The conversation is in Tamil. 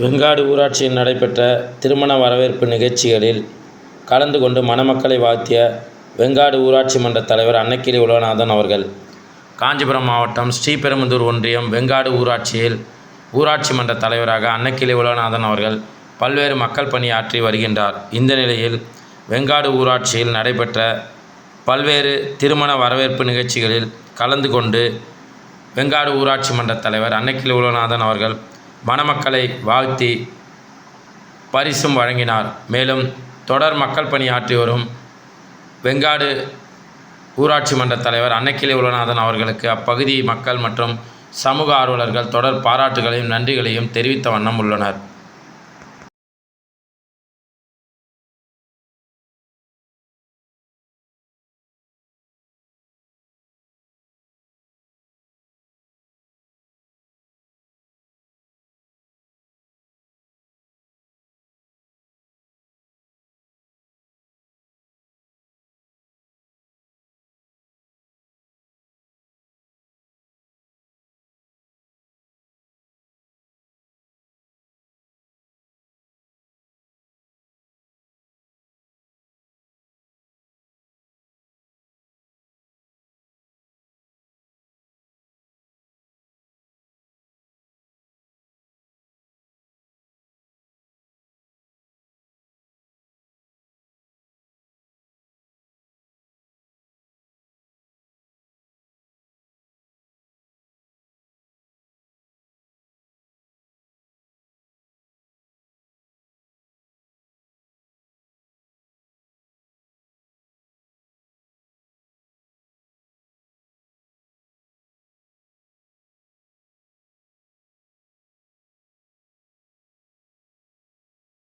வெங்காடு ஊராட்சியில் நடைபெற்ற திருமண வரவேற்பு நிகழ்ச்சிகளில் கலந்து கொண்டு மணமக்களை வாழ்த்திய வெங்காடு ஊராட்சி மன்ற தலைவர் அன்னக்கிளி உலகநாதன் அவர்கள் காஞ்சிபுரம் மாவட்டம் ஸ்ரீபெரும்புதூர் ஒன்றியம் வெங்காடு ஊராட்சியில் ஊராட்சி மன்ற தலைவராக அன்னக்கிளி உலகநாதன் அவர்கள் பல்வேறு மக்கள் பணியாற்றி வருகின்றார். இந்த நிலையில் வெங்காடு ஊராட்சியில் நடைபெற்ற பல்வேறு திருமண வரவேற்பு நிகழ்ச்சிகளில் கலந்து கொண்டு வெங்காடு ஊராட்சி மன்ற தலைவர் அன்னக்கிளி உலகநாதன் அவர்கள் மணமக்களை வாழ்த்தி பரிசும் வழங்கினார். மேலும் தொடர் மக்கள் பணியாற்றி வரும் வெங்காடு ஊராட்சி மன்ற தலைவர் அன்னக்கிளி உலகநாதன் அவர்களுக்கு அப்பகுதி மக்கள் மற்றும் சமூக ஆர்வலர்கள் தொடர் பாராட்டுகளையும் நன்றிகளையும் தெரிவித்த வண்ணம் உள்ளனர்.